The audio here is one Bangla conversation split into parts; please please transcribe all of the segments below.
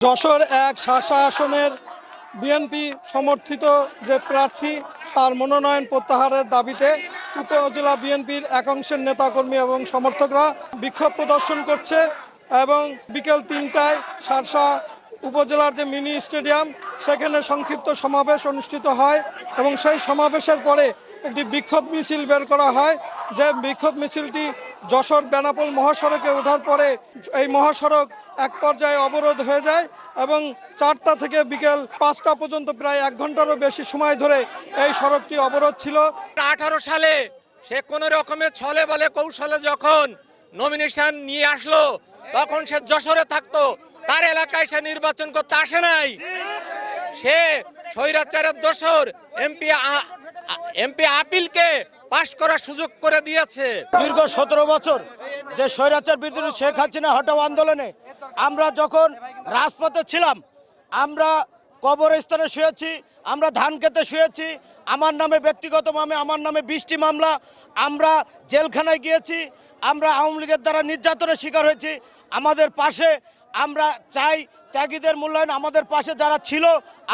যশোর এক শাসা আসনের বিএনপি সমর্থিত যে প্রার্থী, তার মনোনয়ন প্রত্যাহারের দাবিতে উপজেলা বিএনপির একাংশের নেতাকর্মী এবং সমর্থকরা বিক্ষোভ প্রদর্শন করছে এবং বিকেল তিনটায় শারসা উপজেলার যে মিনি স্টেডিয়াম, সেখানে সংক্ষিপ্ত সমাবেশ অনুষ্ঠিত হয় এবং সেই সমাবেশের পরে একটি বিক্ষোভ মিছিল বের করা হয়। যে বিক্ষোভ মিছিলটি যশোর বেনাপোল মহাসড়কে ওঠার পরে এই মহাসড়ক এক পর্যায়ে অবরোধ হয়ে যায় এবং চারটা থেকে বিকেল পাঁচটা পর্যন্ত প্রায় এক ঘন্টারও বেশি সময় ধরে এই সড়কটি অবরোধ ছিল। আঠারো সালে সে কোন রকমের ছলে বলে কৌশলে যখন নমিনেশন নিয়ে আসলো, তখন সে যশোরে থাকতো, তার এলাকায় সে নির্বাচন করতে আসে নাই। সে স্বৈরাচারের দোসর এমপি এমপি আপিলকে পাশ করার সুযোগ করে দিয়েছে। দীর্ঘ সতেরো বছর যে স্বৈরাচার বিরোধী শেখ হাসিনা হটাও আন্দোলনে আমরা যখন রাজপথে ছিলাম, আমরা কবরস্থানে শুয়েছি, আমরা ধান খেতে শুয়েছি, আমার নামে ব্যক্তিগত মামে আমার নামে বৃষ্টি মামলা, আমরা জেলখানায় গিয়েছি, আমরা আওয়ামী লীগের দ্বারা নির্যাতনের শিকার হয়েছি, আমাদের পাশে আমরা চাই ত্যাগীদের মূল্যায়ন আমাদের পাশে যারা ছিল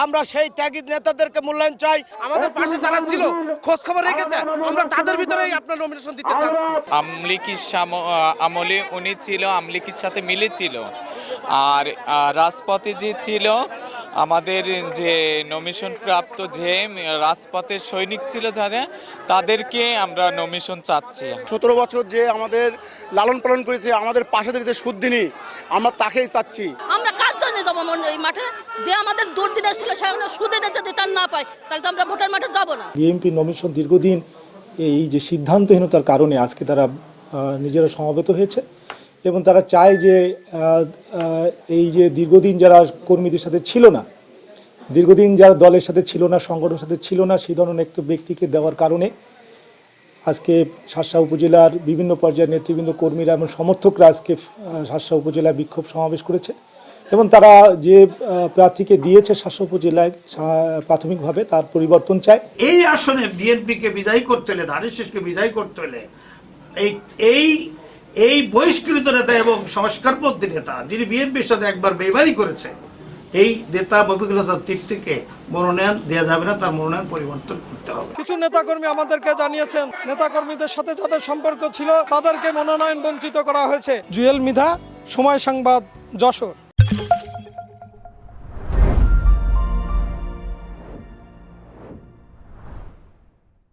আমরা সেই ত্যাগী নেতাদেরকে মূল্যায়ন চাই। আমাদের পাশে যারা ছিল খোঁজ খবর রেখেছে আমরা তাদের ভিতরেই আপনার নমিনেশন দিতে চাচ্ছি। আমলিকির আমলে উনি ছিল আমলিকির সাথে মিলেছিল আর রাজপথে যে ছিল আমাদের যে নমিশন প্রাপ্ত যে রাজপথের সৈনিক ছিল যারা তাদেরকে আমরা নমিশন চাচ্ছি। সতেরো বছর যে আমাদের লালন পালন করেছে আমাদের পাশে যে সুদ্দিনী আমরা তাকেই চাচ্ছি। এই মাঠে যে আমাদের সেখানে যদি তার না পাই তাহলে তো আমরা ভোটের মাঠে না। বিএনপি নমিশন দীর্ঘদিন এই যে সিদ্ধান্তহীনতার কারণে আজকে তারা নিজেরা সমবেত হয়েছে এবং তারা চায় যে এই যে দীর্ঘদিন যারা কর্মীদের সাথে ছিল না, দীর্ঘদিন যারা দলের সাথে ছিল না, সংগঠনের সাথে ছিল না, সেই ধরনের একটা ব্যক্তিকে দেওয়ার কারণে আজকে শাসা উপজেলার বিভিন্ন পর্যায়ের নেতৃবৃন্দ, কর্মীরা এবং সমর্থকরা আজকে শাসা উপজেলায় বিক্ষোভ সমাবেশ করেছে। এবং তারা যে প্রার্থীকে দিয়েছে শাসা উপজেলায় সা- প্রাথমিকভাবে তার পরিবর্তন চায়। এই আসনে বিএনপিকে বিদায় করতে হলে ধানের শেষকে বিদায় করতে হলে এই এই এই বহিষ্কৃত নেতা এবং সংস্কারপন্থী নেতা যিনি বিএনপির সাথে একবার বেমানি করেছে এই নেতা মফিকুল হাসান তিপ্তিকে মনোনয়ন দেওয়া যাবে না তার মনোনয়ন পরিবর্তন করতে হবে। কিছু নেতাকর্মী আমাদেরকে জানিয়েছেন নেতাকর্মীদের সাথে যাদের সম্পর্ক ছিল তাদেরকে মনোনয়ন বঞ্চিত করা হয়েছে। জুয়েল মিধা সময় সংবাদ যশোর।